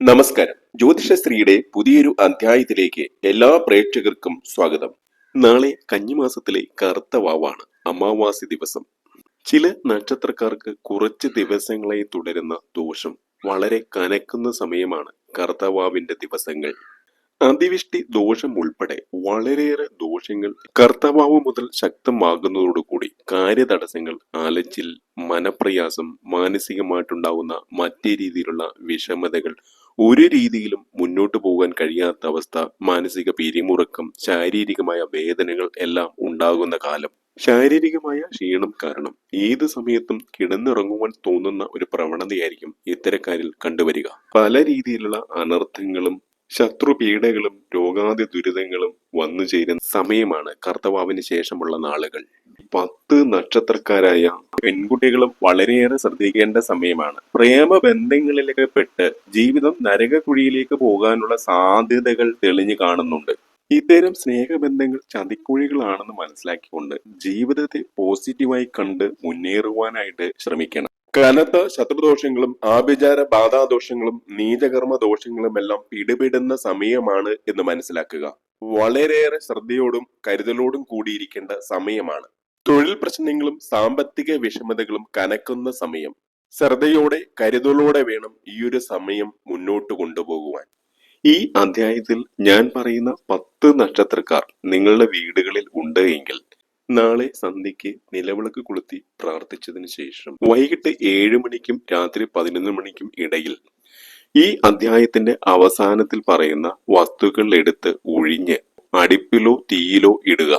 നമസ്കാരം. ജ്യോതിഷശ്രീയുടെ പുതിയൊരു അധ്യായത്തിലേക്ക് എല്ലാ പ്രേക്ഷകർക്കും സ്വാഗതം. നാളെ കഞ്ഞിമാസത്തിലെ കറുത്ത വാവാണ് അമാവാസി ദിവസം. ചില നക്ഷത്രക്കാർക്ക് കുറച്ച് ദിവസങ്ങളായി തുടരുന്ന ദോഷം വളരെ കനക്കുന്ന സമയമാണ് കർത്തവാവിന്റെ ദിവസങ്ങൾ. അതിവിഷ്ടി ദോഷം ഉൾപ്പെടെ വളരെയേറെ ദോഷങ്ങൾ കർത്തവാവ് മുതൽ ശക്തമാകുന്നതോടുകൂടി കാര്യതടസ്സങ്ങൾ അലച്ചിൽ മനപ്രയാസം മാനസികമായിട്ടുണ്ടാവുന്ന മറ്റേ രീതിയിലുള്ള വിഷമതകൾ ഒരു രീതിയിലും മുന്നോട്ട് പോകാൻ കഴിയാത്ത അവസ്ഥ മാനസിക പിരിമുറുക്കം ശാരീരികമായ വേദനകൾ എല്ലാം ഉണ്ടാകുന്ന കാലം. ശാരീരികമായ ക്ഷീണം കാരണം ഏത് സമയത്തും കിടന്നിറങ്ങുവാൻ തോന്നുന്ന ഒരു പ്രവണതയായിരിക്കും ഇത്തരക്കാരിൽ കണ്ടുവരിക. പല രീതിയിലുള്ള അനർത്ഥങ്ങളും ശത്രുപീഡകളും രോഗാതി ദുരിതങ്ങളും വന്നു ചേരുന്ന സമയമാണ് കർത്തവാവിന് ശേഷമുള്ള നാളുകൾ. പത്ത് നക്ഷത്രക്കാരായ പെൺകുട്ടികളും വളരെയേറെ ശ്രദ്ധിക്കേണ്ട സമയമാണ്. പ്രേമ ബന്ധങ്ങളിലൊക്കെ പെട്ട് ജീവിതം നരകക്കുഴിയിലേക്ക് പോകാനുള്ള സാധ്യതകൾ തെളിഞ്ഞു കാണുന്നുണ്ട്. ഇത്തരം സ്നേഹബന്ധങ്ങൾ ചതിക്കുഴികളാണെന്ന് മനസ്സിലാക്കിക്കൊണ്ട് ജീവിതത്തെ പോസിറ്റീവായി കണ്ട് മുന്നേറുവാനായിട്ട് ശ്രമിക്കണം. കനത്ത ശത്രുദോഷങ്ങളും ആഭിചാര ബാധാദോഷങ്ങളും നീചകർമ്മ ദോഷങ്ങളും എല്ലാം പിടിപെടുന്ന സമയമാണ് എന്ന് മനസ്സിലാക്കുക. വളരെയേറെ ശ്രദ്ധയോടും കരുതലോടും കൂടിയിരിക്കേണ്ട സമയമാണ്. തൊഴിൽ പ്രശ്നങ്ങളും സാമ്പത്തിക വിഷമതകളും കനക്കുന്ന സമയം ശ്രദ്ധയോടെ കരുതലോടെ വേണം ഈ ഒരു സമയം മുന്നോട്ട് കൊണ്ടുപോകുവാൻ. ഈ അധ്യായത്തിൽ ഞാൻ പറയുന്ന പത്ത് നക്ഷത്രക്കാർ നിങ്ങളുടെ വീടുകളിൽ ഉണ്ട് എങ്കിൽ നാളെ സന്ധ്യയ്ക്ക് നിലവിളക്ക് കൊളുത്തി പ്രാർത്ഥിച്ചതിന് ശേഷം വൈകിട്ട് ഏഴ് മണിക്കും രാത്രി പതിനൊന്ന് മണിക്കും ഇടയിൽ ഈ അധ്യായത്തിന്റെ അവസാനത്തിൽ പറയുന്ന വസ്തുക്കൾ എടുത്ത് ഒഴിഞ്ഞ് അടുപ്പിലോ തീയിലോ ഇടുക.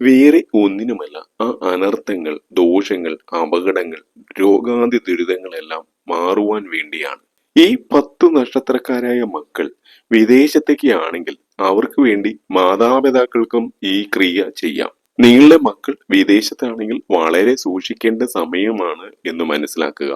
വേറെ ഒന്നിനുമല്ല ആ അനർത്ഥങ്ങൾ ദോഷങ്ങൾ അപകടങ്ങൾ രോഗാതി ദുരിതങ്ങളെല്ലാം മാറുവാൻ വേണ്ടിയാണ്. ഈ പത്തു നക്ഷത്രക്കാരായ മക്കൾ വിദേശത്തേക്ക് ആണെങ്കിൽ അവർക്ക് വേണ്ടി മാതാപിതാക്കൾക്കും ഈ ക്രിയ ചെയ്യാം. നിങ്ങളുടെ മക്കൾ വിദേശത്താണെങ്കിൽ വളരെ സൂക്ഷിക്കേണ്ട സമയമാണ് എന്ന് മനസ്സിലാക്കുക.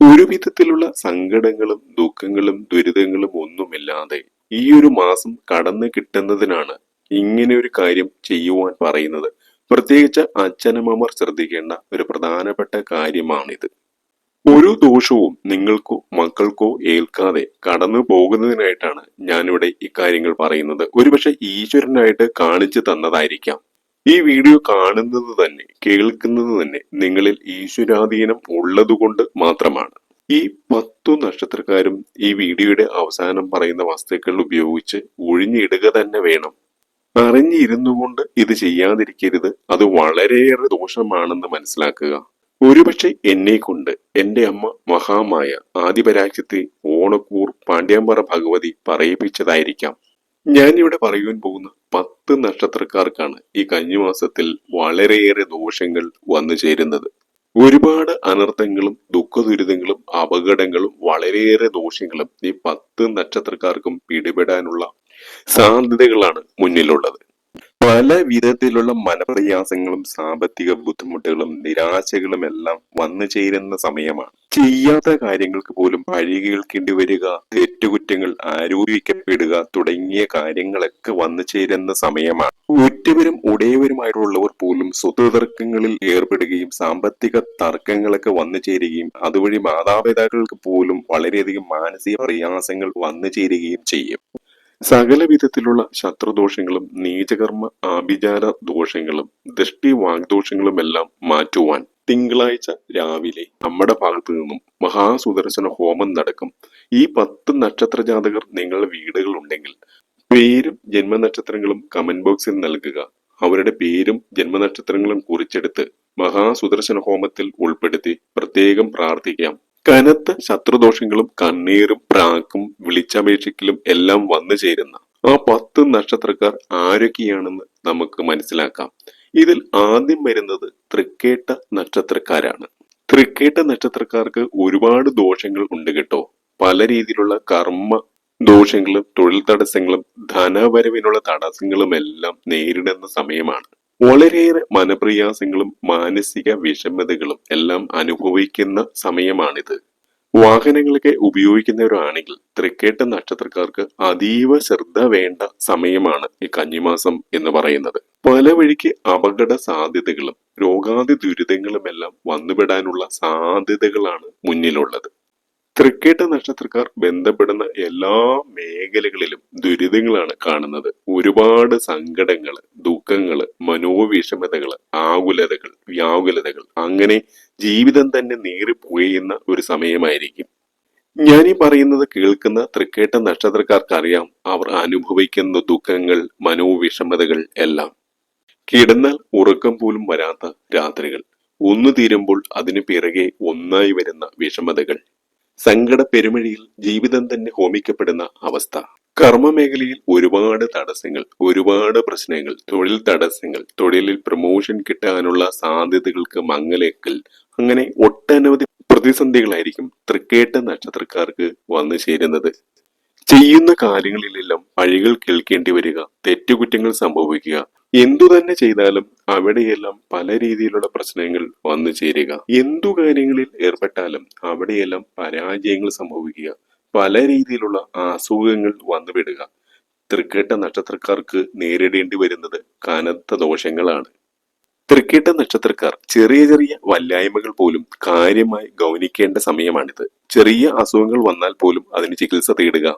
ഒരു വിധത്തിലുള്ള സങ്കടങ്ങളും ദുഃഖങ്ങളും ദുരിതങ്ങളും ഒന്നുമില്ലാതെ ഈ ഒരു മാസം കടന്നു കിട്ടുന്നതിനാണ് ഇങ്ങനെ ഒരു കാര്യം ചെയ്യുവാൻ പറയുന്നത്. പ്രത്യേകിച്ച് അച്ഛനമ്മമാർ ശ്രദ്ധിക്കേണ്ട ഒരു പ്രധാനപ്പെട്ട കാര്യമാണിത്. ഒരു ദോഷവും നിങ്ങൾക്കോ മക്കൾക്കോ ഏൽക്കാതെ കടന്നു പോകുന്നതിനായിട്ടാണ് ഞാനിവിടെ ഇക്കാര്യങ്ങൾ പറയുന്നത്. ഒരുപക്ഷെ ഈശ്വരനായിട്ട് കാണിച്ചു തന്നതായിരിക്കാം. ഈ വീഡിയോ കാണുന്നത് തന്നെ കേൾക്കുന്നത് തന്നെ നിങ്ങളിൽ ഈശ്വരാധീനം ഉള്ളതുകൊണ്ട് മാത്രമാണ്. ഈ പത്തു നക്ഷത്രക്കാരും ഈ വീഡിയോയുടെ അവസാനം പറയുന്ന വസ്തുക്കൾ ഉപയോഗിച്ച് ഒഴിഞ്ഞിടുക തന്നെ വേണം. അറിഞ്ഞിരുന്നു കൊണ്ട് ഇത് ചെയ്യാതിരിക്കരുത്. അത് വളരെയേറെ ദോഷമാണെന്ന് മനസ്സിലാക്കുക. ഒരുപക്ഷെ എന്നെ കൊണ്ട് എന്റെ അമ്മ മഹാമായ ആദിപരാജ്യത്തെ ഓണക്കൂർ പാണ്ഡ്യാമ്പറ ഭഗവതി പറയിപ്പിച്ചതായിരിക്കാം. ഞാനിവിടെ പറയുവാൻ പോകുന്ന പത്ത് നക്ഷത്രക്കാർക്കാണ് ഈ കന്നിമാസത്തിൽ വളരെയേറെ ദോഷങ്ങൾ വന്നു ചേരുന്നത്. ഒരുപാട് അനർത്ഥങ്ങളും ദുഃഖദുരിതങ്ങളും അപകടങ്ങളും വളരെയേറെ ദോഷങ്ങളും ഈ പത്ത് നക്ഷത്രക്കാർക്കും പിടിപെടാനുള്ള സാധ്യതകളാണ് മുന്നിലുള്ളത്. പല വിധത്തിലുള്ള മനപ്രയാസങ്ങളും സാമ്പത്തിക ബുദ്ധിമുട്ടുകളും നിരാശകളും എല്ലാം വന്നു ചേരുന്ന സമയമാണ്. ചെയ്യാത്ത കാര്യങ്ങൾക്ക് പോലും പഴി കേൾക്കേണ്ടി വരിക തെറ്റുകുറ്റങ്ങൾ ആരോപിക്കപ്പെടുക തുടങ്ങിയ കാര്യങ്ങളൊക്കെ വന്നു ചേരുന്ന സമയമാണ്. ഉറ്റവരും ഉടയവരുമായിട്ടുള്ളവർ പോലും സ്വത്ത് തർക്കങ്ങളിൽ ഏർപ്പെടുകയും സാമ്പത്തിക തർക്കങ്ങളൊക്കെ വന്നു ചേരുകയും അതുവഴി മാതാപിതാക്കൾക്ക് പോലും വളരെയധികം മാനസിക പ്രയാസങ്ങൾ വന്നു ചേരുകയും ചെയ്യും. സകല വിധത്തിലുള്ള ശത്രുദോഷങ്ങളും നീചകർമ്മ ആഭിചാര ദോഷങ്ങളും ദൃഷ്ടി വാഗ്ദോഷങ്ങളുമെല്ലാം മാറ്റുവാൻ തിങ്കളാഴ്ച രാവിലെ നമ്മുടെ ഭാഗത്തു നിന്നും മഹാസുദർശന ഹോമം നടക്കും. ഈ പത്ത് നക്ഷത്ര ജാതകർ നിങ്ങളുടെ വീടുകളുണ്ടെങ്കിൽ പേരും ജന്മനക്ഷത്രങ്ങളും കമന്റ് ബോക്സിൽ നൽകുക. അവരുടെ പേരും ജന്മനക്ഷത്രങ്ങളും കുറിച്ചെടുത്ത് മഹാസുദർശന ഹോമത്തിൽ ഉൾപ്പെടുത്തി പ്രത്യേകം പ്രാർത്ഥിക്കാം. കനത്ത ശത്രുദോഷങ്ങളും കണ്ണീരും പ്രാക്കും വിളിച്ചപേക്ഷിക്കലും എല്ലാം വന്നു ചേരുന്ന ആ പത്ത് നക്ഷത്രക്കാർ ആരൊക്കെയാണെന്ന് നമുക്ക് മനസ്സിലാക്കാം. ഇതിൽ ആദ്യം വരുന്നത് തൃക്കേട്ട നക്ഷത്രക്കാരാണ്. തൃക്കേട്ട നക്ഷത്രക്കാർക്ക് ഒരുപാട് ദോഷങ്ങൾ ഉണ്ട് കേട്ടോ. പല രീതിയിലുള്ള കർമ്മ ദോഷങ്ങളും തൊഴിൽ തടസ്സങ്ങളും ധനവരവിനുള്ള തടസ്സങ്ങളും എല്ലാം നേരിടുന്ന സമയമാണ്. വളരെയേറെ മനപ്രയാസങ്ങളും മാനസിക വിഷമതകളും എല്ലാം അനുഭവിക്കുന്ന സമയമാണിത്. വാഹനങ്ങളൊക്കെ ഉപയോഗിക്കുന്നവരാണെങ്കിൽ തൃക്കേട്ട നക്ഷത്രക്കാർക്ക് അതീവ ശ്രദ്ധ വേണ്ട സമയമാണ് ഈ കഞ്ഞിമാസം എന്ന് പറയുന്നത്. പല വഴിക്ക് അപകട സാധ്യതകളും രോഗാതി ദുരിതങ്ങളുമെല്ലാം വന്നുപെടാനുള്ള സാധ്യതകളാണ് മുന്നിലുള്ളത്. തൃക്കേട്ട നക്ഷത്രക്കാർ ബന്ധപ്പെടുന്ന എല്ലാ മേഖലകളിലും ദുരിതങ്ങളാണ് കാണുന്നത്. ഒരുപാട് സങ്കടങ്ങൾ ദുഃഖങ്ങൾ മനോവിഷമതകൾ ആകുലതകൾ വ്യാകുലതകൾ അങ്ങനെ ജീവിതം തന്നെ നേറിപ്പോയുന്ന ഒരു സമയമായിരിക്കും. ഞാൻ ഈ പറയുന്നത് കേൾക്കുന്ന തൃക്കേട്ട നക്ഷത്രക്കാർക്കറിയാം അവർ അനുഭവിക്കുന്ന ദുഃഖങ്ങൾ മനോവിഷമതകൾ എല്ലാം. കിടന്നാൽ ഉറക്കം പോലും വരാത്ത രാത്രികൾ. ഒന്നു തീരുമ്പോൾ അതിനു പിറകെ ഒന്നായി വരുന്ന വിഷമതകൾ. സങ്കട പെരുമഴിയിൽ ജീവിതം തന്നെ ഹോമിക്കപ്പെടുന്ന അവസ്ഥ. കർമ്മ മേഖലയിൽ ഒരുപാട് തടസ്സങ്ങൾ ഒരുപാട് പ്രശ്നങ്ങൾ തൊഴിൽ തടസ്സങ്ങൾ തൊഴിലിൽ പ്രമോഷൻ കിട്ടാനുള്ള സാധ്യതകൾക്ക് മങ്ങലേക്കൽ. അങ്ങനെ ഒട്ടനവധി പ്രതിസന്ധികളായിരിക്കും തൃക്കേട്ട നക്ഷത്രക്കാർക്ക് വന്നു ചേരുന്നത്. ചെയ്യുന്ന കാര്യങ്ങളിലെല്ലാം പഴികൾ കേൾക്കേണ്ടി വരിക തെറ്റുകുറ്റങ്ങൾ സംഭവിക്കുക എന്തു തന്നെ ചെയ്താലും അവിടെയെല്ലാം പല രീതിയിലുള്ള പ്രശ്നങ്ങൾ വന്നു ചേരുക. എന്തു കാര്യങ്ങളിൽ ഏർപ്പെട്ടാലും അവിടെയെല്ലാം പരാജയങ്ങൾ സംഭവിക്കുക. പല രീതിയിലുള്ള അസുഖങ്ങൾ വന്നുവിടുക തൃക്കേട്ട നക്ഷത്രക്കാർക്ക് നേരിടേണ്ടി വരുന്നത് കനത്ത ദോഷങ്ങളാണ്. തൃക്കേട്ട നക്ഷത്രക്കാർ ചെറിയ ചെറിയ വല്ലായ്മകൾ പോലും കാര്യമായി ഗൗനിക്കേണ്ട സമയമാണിത്. ചെറിയ അസുഖങ്ങൾ വന്നാൽ പോലും അതിന് ചികിത്സ തേടുക.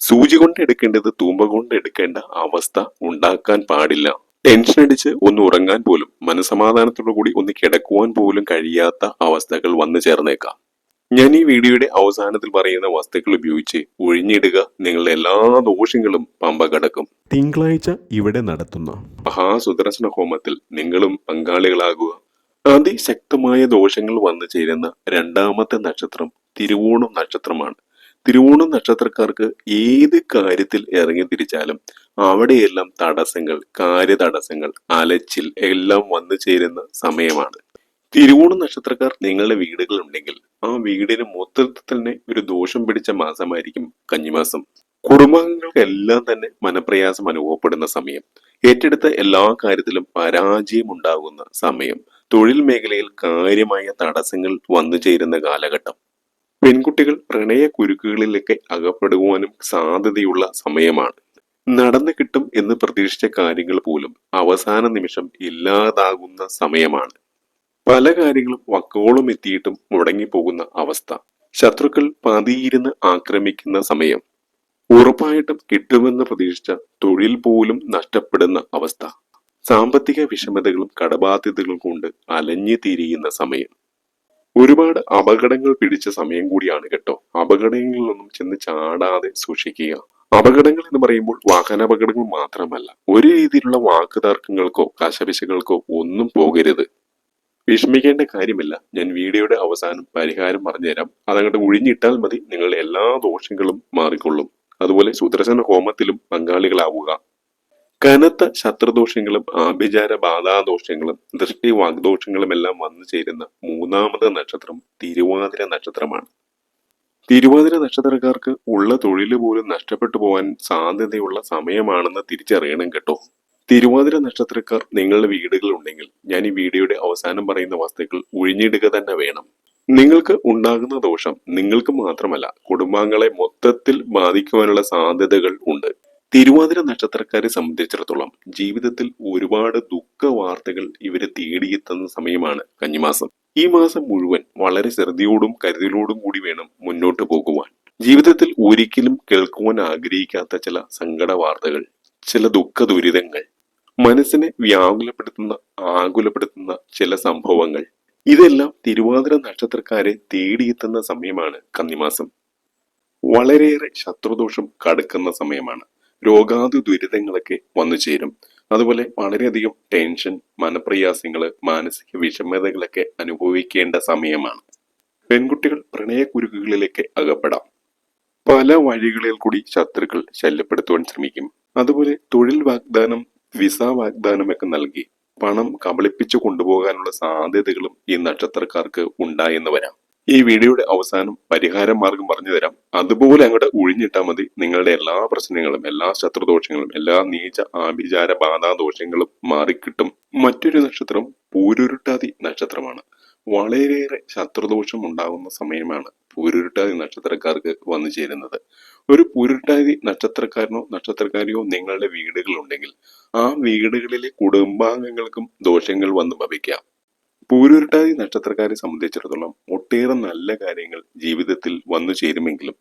സൂചി കൊണ്ട് എടുക്കേണ്ടത് തൂമ്പ കൊണ്ട് എടുക്കേണ്ട അവസ്ഥ ഉണ്ടാക്കാൻ പാടില്ല. ടെൻഷൻ അടിച്ച് ഒന്ന് ഉറങ്ങാൻ പോലും മനസമാധാനത്തോടു കൂടി ഒന്ന് കിടക്കുവാൻ പോലും കഴിയാത്ത അവസ്ഥകൾ വന്നു ചേർന്നേക്കാം. ഞാൻ ഈ വീഡിയോയുടെ അവസാനത്തിൽ പറയുന്ന വസ്തുക്കൾ ഉപയോഗിച്ച് ഒഴിഞ്ഞിടുക നിങ്ങളുടെ എല്ലാ ദോഷങ്ങളും പമ്പ കടക്കും. തിങ്കളാഴ്ച ഇവിടെ നടത്തുന്ന. മഹാസുദർശന ഹോമത്തിൽ നിങ്ങളും പങ്കാളികളാകുക. അതിശക്തമായ ദോഷങ്ങൾ വന്നു ചേരുന്ന രണ്ടാമത്തെ നക്ഷത്രം തിരുവോണം നക്ഷത്രമാണ്. തിരുവോണം നക്ഷത്രക്കാർക്ക് ഏത് കാര്യത്തിൽ ഇറങ്ങി തിരിച്ചാലും അവിടെയെല്ലാം തടസ്സങ്ങൾ കാര്യതടസ്സങ്ങൾ അലച്ചിൽ എല്ലാം വന്നു ചേരുന്ന സമയമാണ്. തിരുവോണ നക്ഷത്രക്കാർ നിങ്ങളുടെ വീടുകളുണ്ടെങ്കിൽ ആ വീടിന് മൊത്തത്തിൽ തന്നെ ഒരു ദോഷം പിടിച്ച മാസമായിരിക്കും കഞ്ഞിമാസം കുടുംബാംഗങ്ങൾക്കെല്ലാം തന്നെ മനപ്രയാസം അനുഭവപ്പെടുന്ന സമയം. ഏറ്റെടുത്ത എല്ലാ കാര്യത്തിലും പരാജയം ഉണ്ടാകുന്ന സമയം. തൊഴിൽ മേഖലയിൽ കാര്യമായ തടസ്സങ്ങൾ വന്നു ചേരുന്ന കാലഘട്ടം. പെൺകുട്ടികൾ പ്രണയ കുരുക്കുകളിലൊക്കെ അകപ്പെടുവാനും സാധ്യതയുള്ള സമയമാണ്. നടന്നു കിട്ടും എന്ന് പ്രതീക്ഷിച്ച കാര്യങ്ങൾ പോലും അവസാന നിമിഷം ഇല്ലാതാകുന്ന സമയമാണ്. പല കാര്യങ്ങളും വക്കോളം എത്തിയിട്ടും മുടങ്ങിപ്പോകുന്ന അവസ്ഥ. ശത്രുക്കൾ പതിയിരുന്ന് ആക്രമിക്കുന്ന സമയം. ഉറപ്പായിട്ടും കിട്ടുമെന്ന് പ്രതീക്ഷിച്ച തൊഴിൽ പോലും നഷ്ടപ്പെടുന്ന അവസ്ഥ. സാമ്പത്തിക വിഷമതകളും കടബാധ്യതകളും കൊണ്ട് അലഞ്ഞു തിരിയുന്ന സമയം. ഒരുപാട് അപകടങ്ങൾ പിടിച്ച സമയം കൂടിയാണ് കേട്ടോ. അപകടങ്ങളിലൊന്നും ചെന്ന് ചാടാതെ സൂക്ഷിക്കുക. അപകടങ്ങൾ എന്ന് പറയുമ്പോൾ വാഹനാപകടങ്ങൾ മാത്രമല്ല ഒരു രീതിയിലുള്ള വാക്കുതർക്കങ്ങൾക്കോ കശപിശകൾക്കോ ഒന്നും പോകരുത്. വിഷമിക്കേണ്ട കാര്യമില്ല. ഞാൻ വീഡിയോയുടെ അവസാനം പരിഹാരം പറഞ്ഞുതരാം. അതങ്ങോട്ട് ഒഴിഞ്ഞിട്ടാൽ മതി നിങ്ങളുടെ എല്ലാ ദോഷങ്ങളും മാറിക്കൊള്ളും. അതുപോലെ സുദർശന ഹോമത്തിലും പങ്കാളികളാവുക. കനത്ത ശത്രുദോഷങ്ങളും ആഭിചാര ബാധാദോഷങ്ങളും ദൃഷ്ടി വാഗ്ദോഷങ്ങളും എല്ലാം വന്നു ചേരുന്ന മൂന്നാമത് നക്ഷത്രം തിരുവാതിര നക്ഷത്രമാണ്. തിരുവാതിര നക്ഷത്രക്കാർക്ക് ഉള്ള തൊഴിൽ പോലും നഷ്ടപ്പെട്ടു പോകാൻ സാധ്യതയുള്ള സമയമാണെന്ന് തിരിച്ചറിയണം കേട്ടോ. തിരുവാതിര നക്ഷത്രക്കാർ നിങ്ങളുടെ വീടുകൾ ഉണ്ടെങ്കിൽ ഞാൻ ഈ വീഡിയോയുടെ അവസാനം പറയുന്ന വസ്തുക്കൾ ഒഴിഞ്ഞിടുക തന്നെ വേണം. നിങ്ങൾക്ക് ഉണ്ടാകുന്ന ദോഷം നിങ്ങൾക്ക് മാത്രമല്ല കുടുംബാംഗങ്ങളെ മൊത്തത്തിൽ ബാധിക്കുവാനുള്ള സാധ്യതകൾ ഉണ്ട്. തിരുവാതിര നക്ഷത്രക്കാരെ സംബന്ധിച്ചിടത്തോളം ജീവിതത്തിൽ ഒരുപാട് ദുഃഖ വാർത്തകൾ ഇവരെ തേടിയെത്തുന്ന സമയമാണ് കന്നിമാസം. ഈ മാസം മുഴുവൻ വളരെ ശ്രദ്ധയോടും കരുതലോടും കൂടി വേണം മുന്നോട്ട് പോകുവാൻ. ജീവിതത്തിൽ ഒരിക്കലും കേൾക്കുവാൻ ആഗ്രഹിക്കാത്ത ചില സങ്കട വാർത്തകൾ ചില ദുഃഖ ദുരിതങ്ങൾ മനസ്സിനെ വ്യാകുലപ്പെടുത്തുന്ന ആകുലപ്പെടുത്തുന്ന ചില സംഭവങ്ങൾ. ഇതെല്ലാം തിരുവാതിര നക്ഷത്രക്കാരെ തേടിയെത്തുന്ന സമയമാണ് കന്നിമാസം. വളരെയേറെ ശത്രുദോഷം കടക്കുന്ന സമയമാണ്. രോഗാതി ദുരിതങ്ങളൊക്കെ വന്നു ചേരും. അതുപോലെ വളരെയധികം ടെൻഷൻ മനപ്രയാസങ്ങൾ മാനസിക വിഷമതകളൊക്കെ അനുഭവിക്കേണ്ട സമയമാണ്. പെൺകുട്ടികൾ പ്രണയക്കുരുക്കുകളിലേക്ക് അകപ്പെടാം. പല വഴികളിൽ കൂടി ശത്രുക്കൾ ശല്യപ്പെടുത്തുവാൻ ശ്രമിക്കും. അതുപോലെ തൊഴിൽ വാഗ്ദാനം വിസ വാഗ്ദാനമൊക്കെ നൽകി പണം കബളിപ്പിച്ചു കൊണ്ടുപോകാനുള്ള സാധ്യതകളും ഈ നക്ഷത്രക്കാർക്ക് ഉണ്ടായെന്ന് വരാം. ഈ വീഡിയോയുടെ അവസാനം പരിഹാര മാർഗം പറഞ്ഞു തരാം. അതുപോലെ അങ്ങോട്ട് ഒഴിഞ്ഞിട്ടാൽ മതി. നിങ്ങളുടെ എല്ലാ പ്രശ്നങ്ങളും എല്ലാ ശത്രുദോഷങ്ങളും എല്ലാ നീച ആഭിചാര ബാധാദോഷങ്ങളും മാറിക്കിട്ടും. മറ്റൊരു നക്ഷത്രം പൂരുരുട്ടാതി നക്ഷത്രമാണ്. വളരെയേറെ ശത്രുദോഷം ഉണ്ടാകുന്ന സമയമാണ് പൂരുരുട്ടാതി നക്ഷത്രക്കാർക്ക് വന്നു ചേരുന്നത്. ഒരു പൂരുരുട്ടാതി നക്ഷത്രക്കാരനോ നക്ഷത്രക്കാരിയോ നിങ്ങളുടെ വീടുകളുണ്ടെങ്കിൽ ആ വീടുകളിലെ കുടുംബാംഗങ്ങൾക്കും ദോഷങ്ങൾ വന്നു ഭവിക്കാം. പൂരുരുട്ടാതി നക്ഷത്രക്കാരെ സംബന്ധിച്ചിടത്തോളം ഒട്ടേറെ നല്ല കാര്യങ്ങൾ ജീവിതത്തിൽ വന്നു ചേരുമെങ്കിലും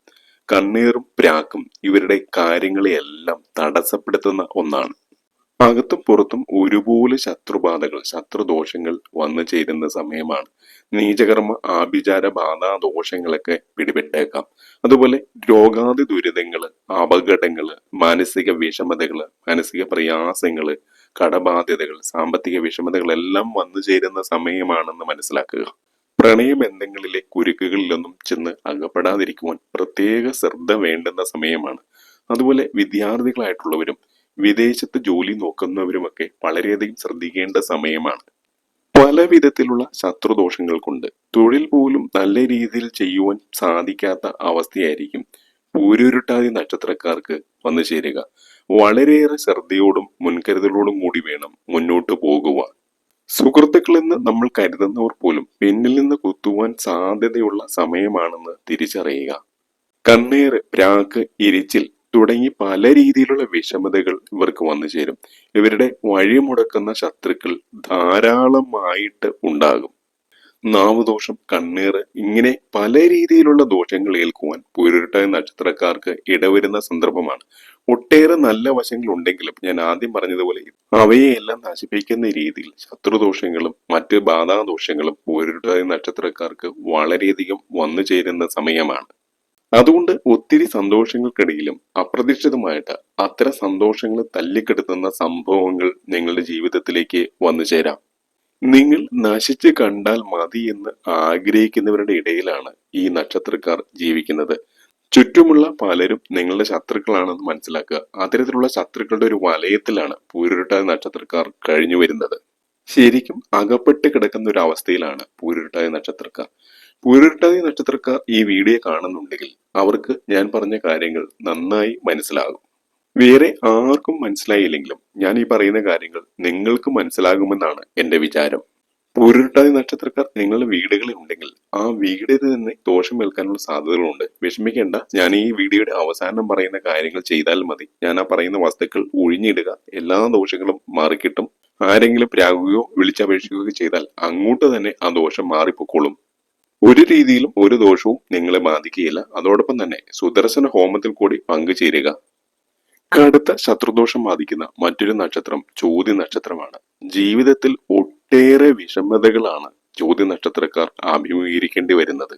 കണ്ണീറും പ്രാക്കും ഇവരുടെ കാര്യങ്ങളെയെല്ലാം തടസ്സപ്പെടുത്തുന്ന ഒന്നാണ്. അകത്തും പുറത്തും ഒരുപോലെ ശത്രുബാധകൾ ശത്രുദോഷങ്ങൾ വന്നു ചേരുന്ന സമയമാണ് നീചകർമ്മ ആഭിചാര ബാധാ ദോഷങ്ങളൊക്കെ പിടിപെട്ടേക്കാം. അതുപോലെ രോഗാതി ദുരിതങ്ങൾ അപകടങ്ങൾ മാനസിക വിഷമതകൾ മാനസിക പ്രയാസങ്ങൾ കടബാധ്യതകൾ സാമ്പത്തിക വിഷമതകളെല്ലാം വന്നു ചേരുന്ന സമയമാണെന്ന് മനസ്സിലാക്കുക. പ്രണയബന്ധങ്ങളിലെ കുരുക്കുകളിലൊന്നും ചെന്ന് അകപ്പെടാതിരിക്കുവാൻ പ്രത്യേക ശ്രദ്ധ വേണ്ടുന്ന സമയമാണ്. അതുപോലെ വിദ്യാർത്ഥികളായിട്ടുള്ളവരും വിദേശത്ത് ജോലി നോക്കുന്നവരുമൊക്കെ വളരെയധികം ശ്രദ്ധിക്കേണ്ട സമയമാണ്. പല വിധത്തിലുള്ള ശത്രുദോഷങ്ങൾ കൊണ്ട് തൊഴിൽ പോലും നല്ല രീതിയിൽ ചെയ്യുവാൻ സാധിക്കാത്ത അവസ്ഥയായിരിക്കും. പൂരുരുട്ടാതി നക്ഷത്രക്കാർക്ക് വന്നു ചേരുക. വളരെയേറെ ശ്രദ്ധയോടും മുൻകരുതലോടും കൂടി വേണം മുന്നോട്ട് പോകുവാൻ. സുഹൃത്തുക്കളെന്ന് നമ്മൾ കരുതുന്നവർ പോലും പിന്നിൽ നിന്ന് കുത്തുവാൻ സാധ്യതയുള്ള സമയമാണെന്ന് തിരിച്ചറിയുക. കണ്ണേറ് പ്രാക്ക് ഇരിച്ചിൽ തുടങ്ങി പല രീതിയിലുള്ള വിഷമതകൾ ഇവർക്ക് വന്നു ചേരും. ഇവരുടെ വഴിമുടക്കുന്ന ശത്രുക്കൾ ധാരാളമായിട്ട് ഉണ്ടാകും. നാവുദോഷം കണ്ണീർ ഇങ്ങനെ പല രീതിയിലുള്ള ദോഷങ്ങൾ ഏൽക്കുവാൻ പൂരുരുട്ടായ നക്ഷത്രക്കാർക്ക് ഇടവരുന്ന സന്ദർഭമാണ്. ഒട്ടേറെ നല്ല വശങ്ങൾ ഉണ്ടെങ്കിലും ഞാൻ ആദ്യം പറഞ്ഞതുപോലെ അവയെല്ലാം നശിപ്പിക്കുന്ന രീതിയിൽ ശത്രുദോഷങ്ങളും മറ്റ് ബാധാദോഷങ്ങളും പൂരുരുട്ടായ നക്ഷത്രക്കാർക്ക് വളരെയധികം വന്നു ചേരുന്ന സമയമാണ്. അതുകൊണ്ട് ഒത്തിരി സന്തോഷങ്ങൾക്കിടയിലും അപ്രതീക്ഷിതമായിട്ട് അത്തരം സന്തോഷങ്ങൾ തല്ലിക്കെടുത്തുന്ന സംഭവങ്ങൾ നിങ്ങളുടെ ജീവിതത്തിലേക്ക് വന്നു ചേരാം. നിങ്ങൾ നശിച്ച് കണ്ടാൽ മതി എന്ന് ആഗ്രഹിക്കുന്നവരുടെ ഇടയിലാണ് ഈ നക്ഷത്രക്കാർ ജീവിക്കുന്നത്. ചുറ്റുമുള്ള പലരും നിങ്ങളുടെ ശത്രുക്കളാണെന്ന് മനസ്സിലാക്കുക. അത്തരത്തിലുള്ള ശത്രുക്കളുടെ ഒരു വലയത്തിലാണ് പൂരുരുട്ടായ നക്ഷത്രക്കാർ കഴിഞ്ഞു വരുന്നത്. ശരിക്കും അകപ്പെട്ട് കിടക്കുന്ന ഒരു അവസ്ഥയിലാണ് പൂരുരുട്ടായ നക്ഷത്രക്കാർ. പൂരുരുട്ടാതി നക്ഷത്രക്കാർ ഈ വീഡിയോ കാണുന്നുണ്ടെങ്കിൽ അവർക്ക് ഞാൻ പറഞ്ഞ കാര്യങ്ങൾ നന്നായി മനസ്സിലാകും. വേറെ ആർക്കും മനസ്സിലായില്ലെങ്കിലും ഞാൻ ഈ പറയുന്ന കാര്യങ്ങൾ നിങ്ങൾക്ക് മനസ്സിലാകുമെന്നാണ് എന്റെ വിചാരം. പൂരുരുട്ടാതി നക്ഷത്രക്കാർ നിങ്ങളുടെ വീടുകളിൽ ഉണ്ടെങ്കിൽ ആ വീടിൽ തന്നെ ദോഷം ഏൽക്കാനുള്ള സാധ്യതകളുണ്ട്. വിഷമിക്കേണ്ട. ഞാൻ ഈ വീഡിയോയുടെ അവസാനം പറയുന്ന കാര്യങ്ങൾ ചെയ്താൽ മതി. ഞാൻ ആ പറയുന്ന വസ്തുക്കൾ ഒഴിഞ്ഞിടുക എല്ലാ ദോഷങ്ങളും മാറിക്കിട്ടും. ആരെങ്കിലും രാകുകയോ വിളിച്ചപേക്ഷിക്കുകയോ ചെയ്താൽ അങ്ങോട്ട് തന്നെ ആ ദോഷം മാറിപ്പോക്കോളും. ഒരു രീതിയിലും ഒരു ദോഷവും നിങ്ങളെ ബാധിക്കുകയില്ല. അതോടൊപ്പം തന്നെ സുദർശന ഹോമത്തിൽ കൂടി പങ്കുചേരുക. കടുത്ത ശത്രുദോഷം ബാധിക്കുന്ന മറ്റൊരു നക്ഷത്രം ചോദ്യ നക്ഷത്രമാണ്. ജീവിതത്തിൽ ഒട്ടേറെ വിഷമതകളാണ് ജ്യോതി നക്ഷത്രക്കാർ അഭിമുഖീകരിക്കേണ്ടി വരുന്നത്.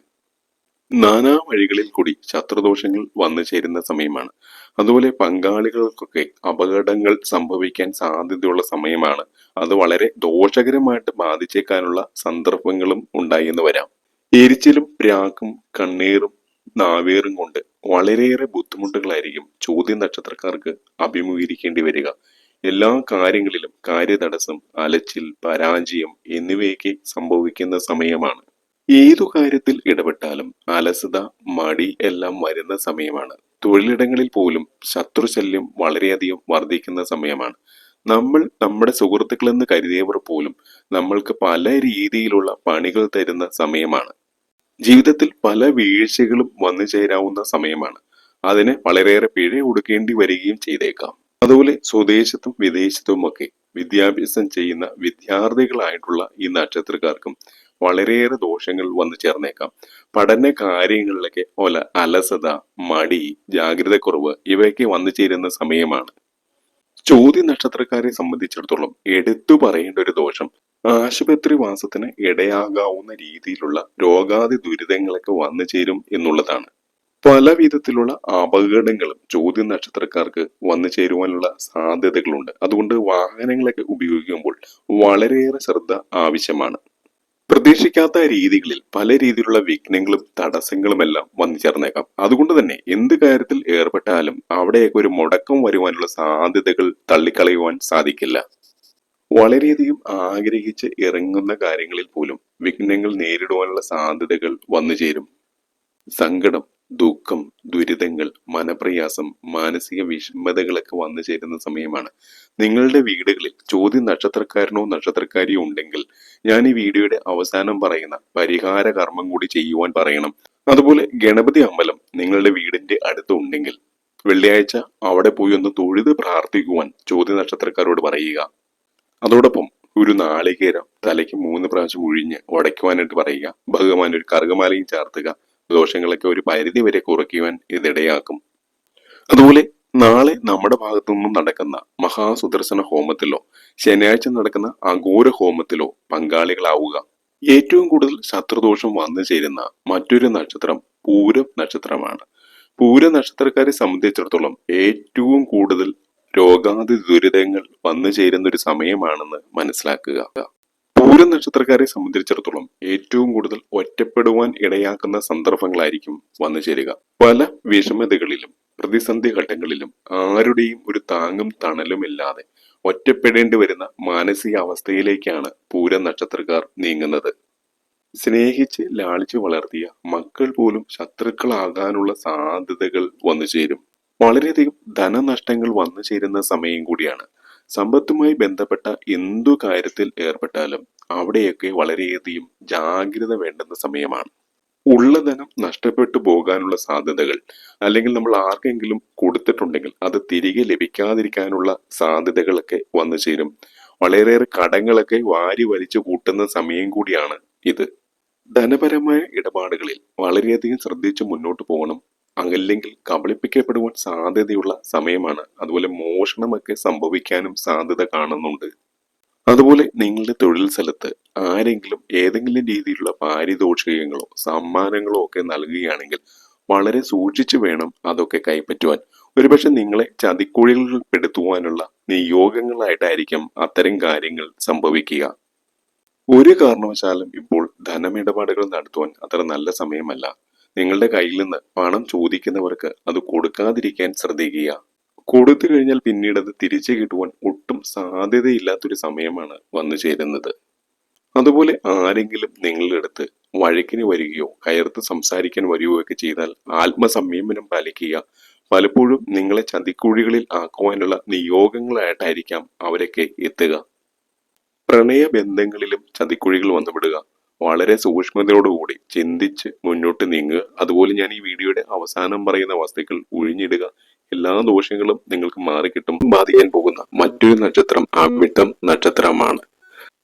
നാനാ വഴികളിൽ കൂടി ശത്രുദോഷങ്ങൾ വന്നു ചേരുന്ന സമയമാണ്. അതുപോലെ പങ്കാളികൾക്കൊക്കെ അപകടങ്ങൾ സംഭവിക്കാൻ സാധ്യതയുള്ള സമയമാണ്. അത് വളരെ ദോഷകരമായിട്ട് ബാധിച്ചേക്കാനുള്ള സന്ദർഭങ്ങളും ഉണ്ടായി എന്ന് വരാം. എരിച്ചിലും പ്രാക്കും കണ്ണീറും നാവേറും കൊണ്ട് വളരെയേറെ ബുദ്ധിമുട്ടുകളായിരിക്കും ചോദ്യ നക്ഷത്രക്കാർക്ക് അഭിമുഖീകരിക്കേണ്ടി വരിക. എല്ലാ കാര്യങ്ങളിലും കാര്യതടസ്സം അലച്ചിൽ പരാജയം എന്നിവയൊക്കെ സംഭവിക്കുന്ന സമയമാണ്. ഏതു കാര്യത്തിൽ ഇടപെട്ടാലും അലസത മടി എല്ലാം വരുന്ന സമയമാണ്. തൊഴിലിടങ്ങളിൽ പോലും ശത്രുശല്യം വളരെയധികം വർദ്ധിക്കുന്ന സമയമാണ്. നമ്മൾ നമ്മുടെ സുഹൃത്തുക്കളെന്ന് കരുതിയവർ പോലും നമ്മൾക്ക് പല രീതിയിലുള്ള പണികൾ തരുന്ന സമയമാണ്. ജീവിതത്തിൽ പല വീഴ്ചകളും വന്നു ചേരാവുന്ന സമയമാണ്. അതിന് വളരെയേറെ പിഴ കൊടുക്കേണ്ടി വരികയും ചെയ്തേക്കാം. അതുപോലെ സ്വദേശത്തും വിദേശത്തും ഒക്കെ വിദ്യാഭ്യാസം ചെയ്യുന്ന വിദ്യാർത്ഥികളായിട്ടുള്ള ഈ നക്ഷത്രക്കാർക്കും വളരെയേറെ ദോഷങ്ങൾ വന്നു ചേർന്നേക്കാം. പഠന കാര്യങ്ങളിലൊക്കെ ഓല അലസത മടി ജാഗ്രതക്കുറവ് ഇവയൊക്കെ വന്നു ചേരുന്ന സമയമാണ്. ചോദ്യ നക്ഷത്രക്കാരെ സംബന്ധിച്ചിടത്തോളം എടുത്തു പറയേണ്ട ഒരു ദോഷം ആശുപത്രി വാസത്തിന് ഇടയാകാവുന്ന രീതിയിലുള്ള രോഗാതി ദുരിതങ്ങളൊക്കെ വന്നു ചേരും എന്നുള്ളതാണ്. പല വിധത്തിലുള്ള അപകടങ്ങളും ചോദ്യ നക്ഷത്രക്കാർക്ക് വന്നു ചേരുവാനുള്ള സാധ്യതകളുണ്ട്. അതുകൊണ്ട് വാഹനങ്ങളൊക്കെ ഉപയോഗിക്കുമ്പോൾ വളരെയേറെ ശ്രദ്ധ ആവശ്യമാണ്. പ്രതീക്ഷിക്കാത്ത രീതികളിൽ പല രീതിയിലുള്ള വിഘ്നങ്ങളും തടസ്സങ്ങളുമെല്ലാം വന്നു ചേർന്നേക്കാം. അതുകൊണ്ട് തന്നെ എന്ത് കാര്യത്തിൽ ഏർപ്പെട്ടാലും അവിടെയൊക്കെ ഒരു മുടക്കം വരുവാനുള്ള സാധ്യതകൾ തള്ളിക്കളയുവാൻ സാധിക്കില്ല. വളരെയധികം ആഗ്രഹിച്ച് ഇറങ്ങുന്ന കാര്യങ്ങളിൽ പോലും വിഘ്നങ്ങൾ നേരിടുവാനുള്ള സാധ്യതകൾ വന്നു ചേരും. സങ്കടം ദുഃഖം ദുരിതങ്ങൾ മനപ്രയാസം മാനസിക വിഷമതകളൊക്കെ വന്നു ചേരുന്ന സമയമാണ്. നിങ്ങളുടെ വീടുകളിൽ ചോദ്യം നക്ഷത്രക്കാരനോ നക്ഷത്രക്കാരിയോ ഉണ്ടെങ്കിൽ ഞാൻ ഈ വീഡിയോയുടെ അവസാനം പറയുന്ന പരിഹാര കർമ്മം കൂടി ചെയ്യുവാൻ പറയണം. അതുപോലെ ഗണപതി അമ്പലം നിങ്ങളുടെ വീടിന്റെ അടുത്ത് ഉണ്ടെങ്കിൽ വെള്ളിയാഴ്ച അവിടെ പോയി ഒന്ന് തൊഴുത് പ്രാർത്ഥിക്കുവാൻ ചോദ്യ നക്ഷത്രക്കാരോട് പറയുക. അതോടൊപ്പം ഒരു നാളികേരം തലയ്ക്ക് മൂന്ന് പ്രാവശ്യം ഒഴിഞ്ഞ് ഉടയ്ക്കുവാനായിട്ട് പറയുക. ഭഗവാൻ ഒരു കറുകമാലയും ചേർത്തുക. ദോഷങ്ങളൊക്കെ ഒരു പരിധി വരെ കുറയ്ക്കുവാൻ ഇതിടയാക്കും അതുപോലെ നാളെ നമ്മുടെ ഭാഗത്തു നിന്നും നടക്കുന്ന മഹാസുദർശന ഹോമത്തിലോ ശനിയാഴ്ച നടക്കുന്ന അഘോര ഹോമത്തിലോ പങ്കാളികളാവുക. ഏറ്റവും കൂടുതൽ ശത്രുദോഷം വന്നു ചേരുന്ന മറ്റൊരു നക്ഷത്രം പൂരം നക്ഷത്രമാണ്. പൂര നക്ഷത്രക്കാരെ സംബന്ധിച്ചിടത്തോളം ഏറ്റവും കൂടുതൽ രോഗാതി ദുരിതങ്ങൾ വന്നു ചേരുന്ന ഒരു സമയമാണെന്ന് മനസ്സിലാക്കുക. പൂര നക്ഷത്രക്കാരെ സംബന്ധിച്ചിടത്തോളം ഏറ്റവും കൂടുതൽ ഒറ്റപ്പെടുവാൻ ഇടയാക്കുന്ന സന്ദർഭങ്ങളായിരിക്കും വന്നു ചേരുക. പല വിഷമതകളിലും പ്രതിസന്ധി ഘട്ടങ്ങളിലും ആരുടെയും ഒരു താങ്ങും തണലും ഇല്ലാതെ ഒറ്റപ്പെടേണ്ടി വരുന്ന മാനസികാവസ്ഥയിലേക്കാണ് പൂര നക്ഷത്രക്കാർ നീങ്ങുന്നത്. സ്നേഹിച്ച് ലാളിച്ചു വളർത്തിയ മക്കൾ പോലും ശത്രുക്കളാകാനുള്ള സാധ്യതകൾ വന്നു ചേരും. വളരെയധികം ധനനഷ്ടങ്ങൾ വന്നു ചേരുന്ന സമയം കൂടിയാണ്. സമ്പത്തുമായി ബന്ധപ്പെട്ട എന്തു കാര്യത്തിൽ ഏർപ്പെട്ടാലും അവിടെയൊക്കെ വളരെയധികം ജാഗ്രത വേണ്ടുന്ന സമയമാണ്. ഉള്ള ധനം നഷ്ടപ്പെട്ടു പോകാനുള്ള സാധ്യതകൾ അല്ലെങ്കിൽ നമ്മൾ ആർക്കെങ്കിലും കൊടുത്തിട്ടുണ്ടെങ്കിൽ അത് തിരികെ ലഭിക്കാതിരിക്കാനുള്ള സാധ്യതകളൊക്കെ വന്നു ചേരും. വളരെയേറെ കടങ്ങളൊക്കെ വാരി വലിച്ചു കൂട്ടുന്ന സമയം കൂടിയാണ് ഇത്. ധനപരമായ ഇടപാടുകളിൽ വളരെയധികം ശ്രദ്ധിച്ച് മുന്നോട്ട് പോകണം. അല്ലെങ്കിൽ കബളിപ്പിക്കപ്പെടുവാൻ സാധ്യതയുള്ള സമയമാണ്. അതുപോലെ മോഷണമൊക്കെ സംഭവിക്കാനും സാധ്യത കാണുന്നുണ്ട്. അതുപോലെ നിങ്ങളുടെ തൊഴിൽ സ്ഥലത്ത് ആരെങ്കിലും ഏതെങ്കിലും രീതിയിലുള്ള പാരിതോഷികങ്ങളോ സമ്മാനങ്ങളോ ഒക്കെ നൽകുകയാണെങ്കിൽ വളരെ സൂക്ഷിച്ചു വേണം അതൊക്കെ കൈപ്പറ്റുവാൻ. ഒരുപക്ഷെ നിങ്ങളെ ചതിക്കുഴികളിൽ പെടുത്തുവാനുള്ള നിയോഗങ്ങളായിട്ടായിരിക്കും അത്തരം കാര്യങ്ങൾ സംഭവിക്കുക. ഒരു കാരണവശാലും ഇപ്പോൾ ധനമിടപാടുകൾ നടത്തുവാൻ അത്ര നല്ല സമയമല്ല. നിങ്ങളുടെ കയ്യിൽ നിന്ന് പണം ചോദിക്കുന്നവർക്ക് അത് കൊടുക്കാതിരിക്കാൻ ശ്രദ്ധിക്കുക. കൊടുത്തു കഴിഞ്ഞാൽ പിന്നീട് അത് തിരിച്ചു കിട്ടുവാൻ ഒട്ടും സാധ്യതയില്ലാത്തൊരു സമയമാണ് വന്നു ചേരുന്നത്. അതുപോലെ ആരെങ്കിലും നിങ്ങളുടെ അടുത്ത് വഴക്കിന് വരികയോ കയർത്ത് സംസാരിക്കാൻ വരികയോ ഒക്കെ ചെയ്താൽ ആത്മസംയമനം പാലിക്കുക. പലപ്പോഴും നിങ്ങളെ ചതിക്കുഴികളിൽ ആക്കുവാനുള്ള നിയോഗങ്ങളായിട്ടായിരിക്കാം അവരൊക്കെ എത്തുക. പ്രണയ ബന്ധങ്ങളിലും ചതിക്കുഴികൾ വന്നുവിടുക. വളരെ സൂക്ഷ്മതയോടുകൂടി ചിന്തിച്ച് മുന്നോട്ട് നീങ്ങുക. അതുപോലെ ഞാൻ ഈ വീഡിയോയുടെ അവസാനം പറയുന്ന വസ്തുക്കൾ ഒഴിഞ്ഞിടുക എല്ലാ ദോഷങ്ങളും നിങ്ങൾക്ക് മാറിക്കിട്ടും ബാധിക്കാൻ പോകുന്ന മറ്റൊരു നക്ഷത്രം അവിട്ടം നക്ഷത്രമാണ്.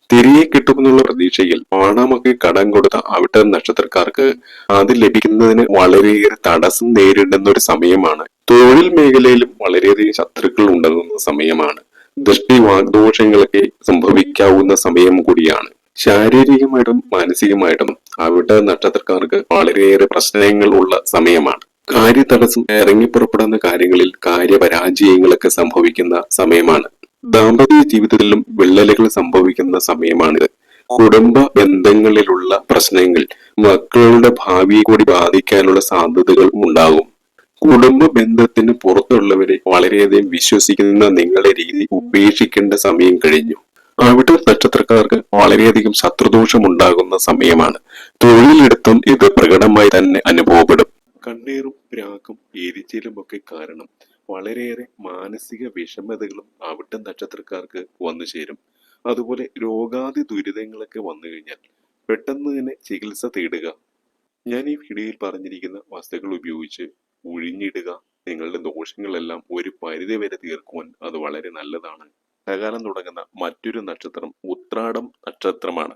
തിരികെ കിട്ടുമെന്നുള്ള പ്രതീക്ഷയിൽ ഓണമൊക്കെ കടം കൊടുത്ത അവിട്ടം നക്ഷത്രക്കാർക്ക് അത് ലഭിക്കുന്നതിന് വളരെയേറെ തടസ്സം നേരിടുന്ന ഒരു സമയമാണ്. തൊഴിൽ മേഖലയിലും വളരെയധികം ശത്രുക്കൾ ഉണ്ടാകുന്ന സമയമാണ്. ദൃഷ്ടി വാഗ്ദോഷങ്ങളൊക്കെ സംഭവിക്കാവുന്ന സമയം കൂടിയാണ്. ശാരീരികമായിട്ടും മാനസികമായിട്ടും അവിടെ നക്ഷത്രക്കാർക്ക് വളരെയേറെ പ്രശ്നങ്ങൾ ഉള്ള സമയമാണ്. കാര്യതടസ്സം ഇറങ്ങിപ്പുറപ്പെടുന്ന കാര്യങ്ങളിൽ കാര്യപരാജയങ്ങളൊക്കെ സംഭവിക്കുന്ന സമയമാണ്. ദാമ്പത്യ ജീവിതത്തിലും വിള്ളലുകൾ സംഭവിക്കുന്ന സമയമാണിത്. കുടുംബ ബന്ധങ്ങളിലുള്ള പ്രശ്നങ്ങൾ മക്കളുടെ ഭാവിയെ കൂടി ബാധിക്കാനുള്ള സാധ്യതകൾ ഉണ്ടാകും. കുടുംബ ബന്ധത്തിന് പുറത്തുള്ളവരെ വളരെയധികം വിശ്വസിക്കുന്ന നിങ്ങളുടെ രീതി ഉപേക്ഷിക്കേണ്ട സമയം കഴിഞ്ഞു. അവിടെ നക്ഷത്രക്കാർക്ക് വളരെയധികം ശത്രുദോഷം ഉണ്ടാകുന്ന സമയമാണ്. തൊഴിലെടുത്തും ഇത് പ്രകടമായി തന്നെ അനുഭവപ്പെടും. കണ്ണീറും പ്രാക്കും എരിച്ചിലുമൊക്കെ കാരണം വളരെയേറെ മാനസിക വിഷമതകളും അവിട്ട നക്ഷത്രക്കാർക്ക് വന്നു ചേരും. അതുപോലെ രോഗാതി ദുരിതങ്ങളൊക്കെ വന്നു കഴിഞ്ഞാൽ പെട്ടെന്ന് തന്നെ ചികിത്സ തേടുക. ഞാൻ ഈ വീഡിയോയിൽ പറഞ്ഞിരിക്കുന്ന വസ്തുക്കൾ ഉപയോഗിച്ച് ഒഴിഞ്ഞിടുക നിങ്ങളുടെ ദോഷങ്ങളെല്ലാം ഒരു പരിധി വരെ തീർക്കുവാൻ അത് വളരെ നല്ലതാണ്. സകാലം തുടങ്ങുന്ന മറ്റൊരു നക്ഷത്രം ഉത്രാടം നക്ഷത്രമാണ്.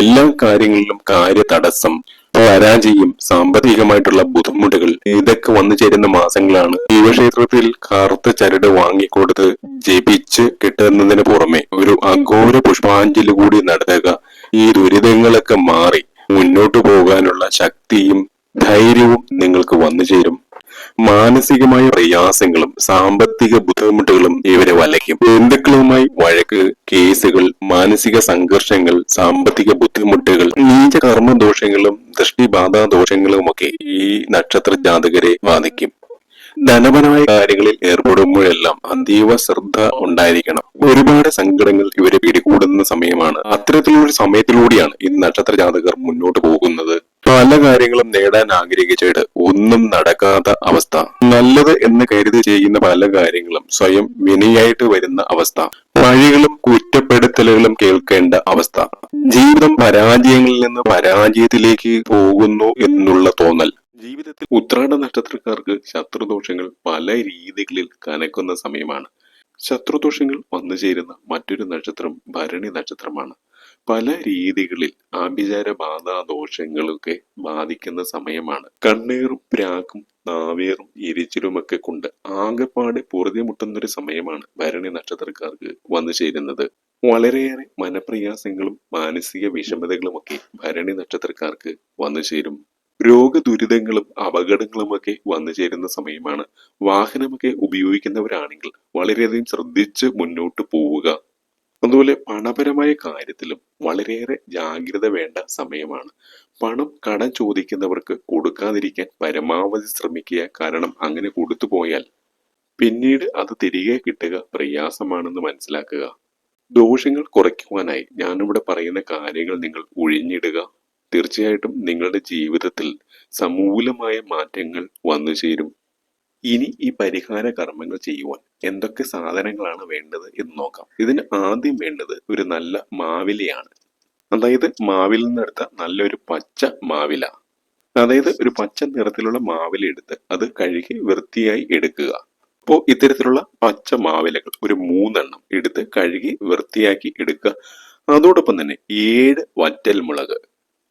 എല്ലാ കാര്യങ്ങളിലും കാര്യ തടസ്സം പരാജയം സാമ്പത്തികമായിട്ടുള്ള ബുദ്ധിമുട്ടുകൾ ഇതൊക്കെ വന്നു ചേരുന്ന മാസങ്ങളാണ്. ശിവക്ഷേത്രത്തിൽ കറുത്ത ചരട് വാങ്ങിക്കൊടുത്ത് ജപിച്ച് കിട്ടുന്നതിന് പുറമെ ഒരു അഘോര പുഷ്പാഞ്ജലി കൂടി നടത്തുക. ഈ ദുരിതങ്ങളൊക്കെ മാറി മുന്നോട്ടു പോകാനുള്ള ശക്തിയും ധൈര്യവും നിങ്ങൾക്ക് വന്നു ചേരും. മാനസികമായ പ്രയാസങ്ങളും സാമ്പത്തിക ബുദ്ധിമുട്ടുകളും ഇവരെ വലയ്ക്കും. ബന്ധുക്കളുമായി വഴക്ക് കേസുകൾ മാനസിക സംഘർഷങ്ങൾ സാമ്പത്തിക ബുദ്ധിമുട്ടുകൾ നീച കർമ്മദോഷങ്ങളും ദൃഷ്ടിബാധ ദോഷങ്ങളുമൊക്കെ ഈ നക്ഷത്ര ജാതകരെ ബാധിക്കും. ധനപരമായ കാര്യങ്ങളിൽ ഏർപ്പെടുമ്പോഴെല്ലാം അതീവ ശ്രദ്ധ ഉണ്ടായിരിക്കണം. ഒരുപാട് സങ്കടങ്ങൾ ഇവരെ പിടികൂടുന്ന സമയമാണ്. അത്തരത്തിലൊരു സമയത്തിലൂടെയാണ് ഈ നക്ഷത്ര ജാതകർ മുന്നോട്ട് പോകുന്നത്. പല കാര്യങ്ങളും നേടാൻ ആഗ്രഹിച്ചിട്ട് ഒന്നും നടക്കാത്ത അവസ്ഥ. നല്ലത് എന്ന് കരുതി ചെയ്യുന്ന പല കാര്യങ്ങളും സ്വയം വിനയായിട്ട് വരുന്ന അവസ്ഥ. പഴികളും കുറ്റപ്പെടുത്തലുകളും കേൾക്കേണ്ട അവസ്ഥ. ജീവിതം പരാജയങ്ങളിൽ നിന്ന് പരാജയത്തിലേക്ക് പോകുന്നു എന്നുള്ള തോന്നൽ. ജീവിതത്തിൽ ഉത്രാട നക്ഷത്രക്കാർക്ക് ശത്രുദോഷങ്ങൾ പല രീതികളിൽ കനക്കുന്ന സമയമാണ്. ശത്രുദോഷങ്ങൾ വന്നു ചേരുന്ന മറ്റൊരു നക്ഷത്രം ഭരണി നക്ഷത്രമാണ്. പല രീതികളിൽ ആഭിചാര ബാധാ ദോഷങ്ങളൊക്കെ ബാധിക്കുന്ന സമയമാണ്. കണ്ണീറും പ്രാക്കും നാവേറും എരിച്ചിലുമൊക്കെ കൊണ്ട് ആകെപ്പാടെ പൊറുതിമുട്ടുന്നൊരു സമയമാണ് ഭരണി നക്ഷത്രക്കാർക്ക് വന്നു ചേരുന്നത്. വളരെയേറെ മനപ്രയാസങ്ങളും മാനസിക വിഷമതകളും ഒക്കെ ഭരണി നക്ഷത്രക്കാർക്ക് വന്നു ചേരും. രോഗദുരിതങ്ങളും അപകടങ്ങളുമൊക്കെ വന്നു ചേരുന്ന സമയമാണ്. വാഹനമൊക്കെ ഉപയോഗിക്കുന്നവരാണെങ്കിൽ വളരെയധികം ശ്രദ്ധിച്ച് മുന്നോട്ട് പോവുക. അതുപോലെ പണപരമായ കാര്യത്തിലും വളരെയേറെ ജാഗ്രത വേണ്ട സമയമാണ്. പണം കടം ചോദിക്കുന്നവർക്ക് കൊടുക്കാതിരിക്കാൻ പരമാവധി ശ്രമിക്കുക. കാരണം അങ്ങനെ കൊടുത്തു പോയാൽ പിന്നീട് അത് തിരികെ കിട്ടുക പ്രയാസമാണെന്ന് മനസ്സിലാക്കുക. ദോഷങ്ങൾ കുറയ്ക്കുവാനായി ഞാനിവിടെ പറയുന്ന കാര്യങ്ങൾ നിങ്ങൾ ഒഴിഞ്ഞിടുക തീർച്ചയായിട്ടും നിങ്ങളുടെ ജീവിതത്തിൽ സമൂലമായ മാറ്റങ്ങൾ വന്നു ചേരും ഇനി ഈ പരിഹാര കർമ്മങ്ങൾ ചെയ്യുവാൻ എന്തൊക്കെ സാധനങ്ങളാണ് വേണ്ടത് എന്ന് നോക്കാം. ഇതിന് ആദ്യം വേണ്ടത് ഒരു നല്ല മാവിലയാണ്. അതായത് മാവിൽ നിന്നെടുത്ത നല്ലൊരു പച്ച മാവില. അതായത് ഒരു പച്ച നിറത്തിലുള്ള മാവില എടുത്ത് അത് കഴുകി വൃത്തിയായി എടുക്കുക. അപ്പോൾ ഇത്തരത്തിലുള്ള പച്ച മാവിലകൾ ഒരു മൂന്നെണ്ണം എടുത്ത് കഴുകി വൃത്തിയാക്കി എടുക്കുക. അതോടൊപ്പം തന്നെ ഏഴ് വറ്റൽ മുളക്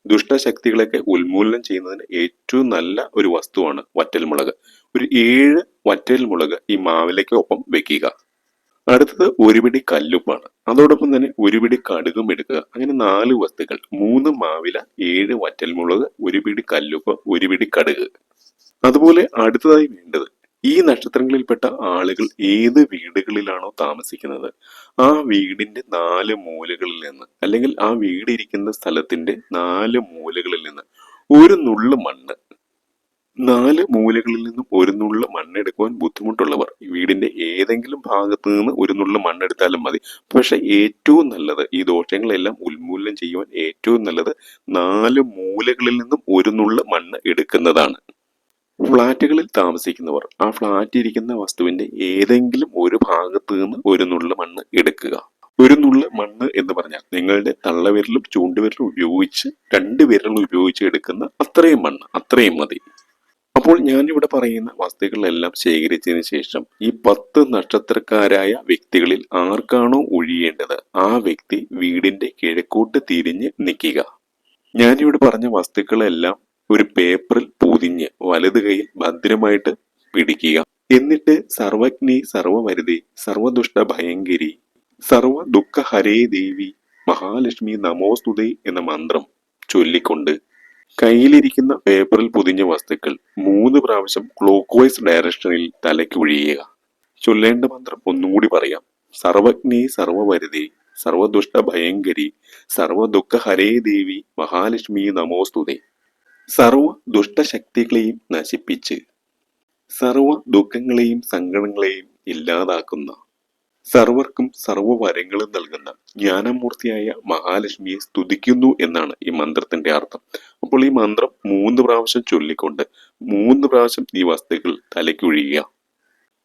ദുഷ്ടശക്തികളൊക്കെ ഉന്മൂലനം ചെയ്യുന്നതിന് ഏറ്റവും നല്ല ഒരു വസ്തുവാണ് വറ്റൽമുളക്. ഒരു ഏഴ് വറ്റൽമുളക് ഈ മാവിലേക്കൊപ്പം വെക്കുക. അടുത്തത് ഒരു പിടി കല്ലുപ്പാണ്. അതോടൊപ്പം തന്നെ ഒരു പിടി കടുകും എടുക്കുക. അങ്ങനെ നാല് വസ്തുക്കൾ. മൂന്ന് മാവില ഏഴ് വറ്റൽമുളക് ഒരു പിടി കല്ലുപ്പ് ഒരു പിടി കടുക്. അതുപോലെ അടുത്തതായി വേണ്ടത് ഈ നക്ഷത്രങ്ങളിൽപ്പെട്ട ആളുകൾ ഏത് വീടുകളിലാണോ താമസിക്കുന്നത്? ആ വീടിന്റെ നാല് മൂലകളിൽ നിന്ന് അല്ലെങ്കിൽ ആ വീട് ഇരിക്കുന്ന സ്ഥലത്തിന്റെ നാല് മൂലകളിൽ നിന്ന് ഒരു നുള്ളു മണ്ണ് നാല് മൂലകളിൽ നിന്നും ഒരു നുള്ളു മണ്ണെടുക്കുവാൻ ബുദ്ധിമുട്ടുള്ളവർ വീടിന്റെ ഏതെങ്കിലും ഭാഗത്ത് നിന്ന് ഒരു നുള്ളു മണ്ണെടുത്താലും മതി. പക്ഷെ ഏറ്റവും നല്ലത് ഈ ദോഷങ്ങളെല്ലാം ഉന്മൂലനം ചെയ്യുവാൻ ഏറ്റവും നല്ലത് നാല് മൂലകളിൽ നിന്നും ഒരു നുള്ളു മണ്ണ് എടുക്കുന്നതാണ്. ഫ്ളാറ്റുകളിൽ താമസിക്കുന്നവർ ആ ഫ്ളാറ്റ് ഇരിക്കുന്ന വസ്തുവിന്റെ ഏതെങ്കിലും ഒരു ഭാഗത്ത് നിന്ന് ഒരു നുള്ളു മണ്ണ് എടുക്കുക. ഒരു നുള്ളു മണ്ണ് എന്ന് പറഞ്ഞാൽ നിങ്ങളുടെ തള്ളവിരലും ചൂണ്ടുവിരലും ഉപയോഗിച്ച് രണ്ട് വിരലും ഉപയോഗിച്ച് എടുക്കുന്ന അത്രയും മണ്ണ് അത്രയും മതി. അപ്പോൾ ഞാനിവിടെ പറയുന്ന വസ്തുക്കളെല്ലാം ശേഖരിച്ചതിന് ശേഷം ഈ പത്ത് നക്ഷത്രക്കാരായ വ്യക്തികളിൽ ആർക്കാണോ ഒഴിയേണ്ടത്? ആ വ്യക്തി വീടിന്റെ കിഴക്കോട്ട് തിരിഞ്ഞ് നിൽക്കുക. ഞാനിവിടെ പറഞ്ഞ വസ്തുക്കളെല്ലാം ഒരു പേപ്പറിൽ പൊതിഞ്ഞ് വലത് കൈയിൽ ഭദ്രമായിട്ട് പിടിക്കുക. എന്നിട്ട് സർവജ്ഞി സർവമരുതി സർവദുഷ്ട ഭയങ്കരി സർവ ദുഃഖ ഹരേ ദേവി മഹാലക്ഷ്മി നമോസ്തുതേ എന്ന മന്ത്രം ചൊല്ലിക്കൊണ്ട് കയ്യിലിരിക്കുന്ന പേപ്പറിൽ പൊതിഞ്ഞ വസ്തുക്കൾ മൂന്ന് പ്രാവശ്യം ക്ലോക്ക് വൈസ് ഡയറക്ഷനിൽ തലയ്ക്ക് ഒഴിയുക. ചൊല്ലേണ്ട മന്ത്രം ഒന്നുകൂടി പറയാം. സർവജ്ഞി സർവമരുതി സർവദുഷ്ട ഭയങ്കരി സർവദുഃഖ ഹരേ ദേവി മഹാലക്ഷ്മി നമോസ്തുതേ. സർവ ദുഷ്ടശക്തികളെയും നശിപ്പിച്ച് സർവ ദുഃഖങ്ങളെയും സങ്കടങ്ങളെയും ഇല്ലാതാക്കുന്ന സർവർക്കും സർവ വരങ്ങളും നൽകുന്ന ജ്ഞാനമൂർത്തിയായ മഹാലക്ഷ്മിയെ സ്തുതിക്കുന്നു എന്നാണ് ഈ മന്ത്രത്തിന്റെ അർത്ഥം. അപ്പോൾ ഈ മന്ത്രം മൂന്ന് പ്രാവശ്യം ചൊല്ലിക്കൊണ്ട് മൂന്ന് പ്രാവശ്യം ഈ വസ്തുക്കൾ തലയ്ക്കൊഴിയുക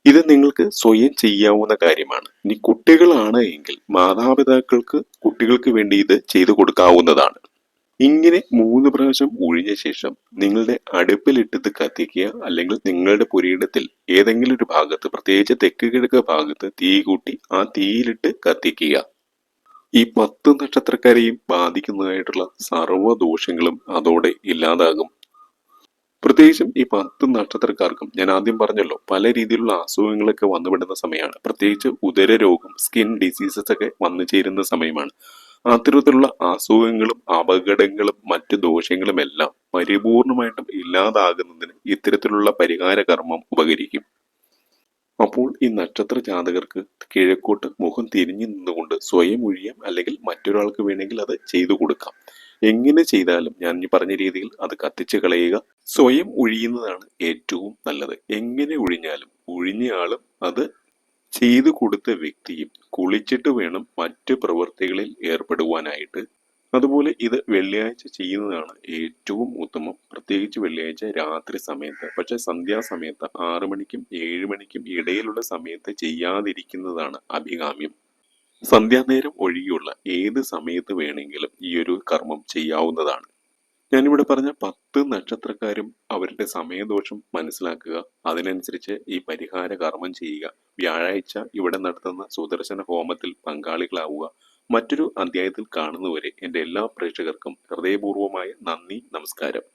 ഇത് നിങ്ങൾക്ക് സ്വയം ചെയ്യാവുന്ന കാര്യമാണ്. ഇനി കുട്ടികളാണ് എങ്കിൽ മാതാപിതാക്കൾക്ക് കുട്ടികൾക്ക് വേണ്ടി ഇത് ചെയ്തു കൊടുക്കാവുന്നതാണ്. ഇങ്ങനെ മൂന്ന് പ്രാവശ്യം ഒഴിഞ്ഞ ശേഷം നിങ്ങളുടെ അടുപ്പിലിട്ടത് കത്തിക്കുക അല്ലെങ്കിൽ നിങ്ങളുടെ പുരയിടത്തിൽ ഏതെങ്കിലും ഒരു ഭാഗത്ത് പ്രത്യേകിച്ച് തെക്ക് കിഴക്ക് ഭാഗത്ത് തീ കൂട്ടി ആ തീയിലിട്ട് കത്തിക്കുക. ഈ പത്ത് നക്ഷത്രക്കാരെയും ബാധിക്കുന്നതായിട്ടുള്ള സർവ ദോഷങ്ങളും അതോടെ ഇല്ലാതാകും. പ്രത്യേകിച്ചും ഈ പത്ത് നക്ഷത്രക്കാർക്കും ഞാൻ ആദ്യം പറഞ്ഞല്ലോ പല രീതിയിലുള്ള അസുഖങ്ങളൊക്കെ വന്നുപെടുന്ന സമയമാണ്. പ്രത്യേകിച്ച് ഉദര രോഗം സ്കിൻ ഡിസീസസ് ഒക്കെ വന്നു ചേരുന്ന സമയമാണ്. അത്തരത്തിലുള്ള അസുഖങ്ങളും അപകടങ്ങളും മറ്റു ദോഷങ്ങളും എല്ലാം പരിപൂർണമായിട്ടും ഇല്ലാതാകുന്നതിന് ഇത്തരത്തിലുള്ള പരിഹാര കർമ്മം ഉപകരിക്കും. അപ്പോൾ ഈ നക്ഷത്ര ജാതകർക്ക് കിഴക്കോട്ട് മുഖം തിരിഞ്ഞു നിന്നുകൊണ്ട് സ്വയം ഒഴിയാം അല്ലെങ്കിൽ മറ്റൊരാൾക്ക് വേണമെങ്കിൽ അത് ചെയ്തു കൊടുക്കാം. എങ്ങനെ ചെയ്താലും ഞാൻ ഈ പറഞ്ഞ രീതിയിൽ അത് കത്തിച്ച് കളയുക. സ്വയം ഒഴിയുന്നതാണ് ഏറ്റവും നല്ലത്. എങ്ങനെ ഒഴിഞ്ഞാലും ഒഴിഞ്ഞയാളും അത് ചെയ്തു കൊടുത്ത വ്യക്തിയും കുളിച്ചിട്ട് വേണം മറ്റ് പ്രവൃത്തികളിൽ ഏർപ്പെടുവാനായിട്ട്. അതുപോലെ ഇത് വെള്ളിയാഴ്ച ചെയ്യുന്നതാണ് ഏറ്റവും ഉത്തമം. പ്രത്യേകിച്ച് വെള്ളിയാഴ്ച രാത്രി സമയത്ത്. പക്ഷെ സന്ധ്യാസമയത്ത് ആറു മണിക്കും ഏഴ് മണിക്കും ഇടയിലുള്ള സമയത്ത് ചെയ്യാതിരിക്കുന്നതാണ് അഭികാമ്യം. സന്ധ്യാനേരം ഒഴികെയുള്ള ഏത് സമയത്ത് വേണമെങ്കിലും ഈ ഒരു കർമ്മം ചെയ്യാവുന്നതാണ്. ഞാനിവിടെ പറഞ്ഞ പത്ത് നക്ഷത്രക്കാരും അവരുടെ സമയദോഷം മനസ്സിലാക്കുക. അതിനനുസരിച്ച് ഈ പരിഹാര കർമ്മം ചെയ്യുക. വ്യാഴാഴ്ച ഇവിടെ നടത്തുന്ന സുദർശന ഹോമത്തിൽ പങ്കാളികളാവുക. മറ്റൊരു അധ്യായത്തിൽ കാണുന്നവരെ എന്റെ എല്ലാ പ്രേക്ഷകർക്കും ഹൃദയപൂർവമായ നന്ദി നമസ്കാരം.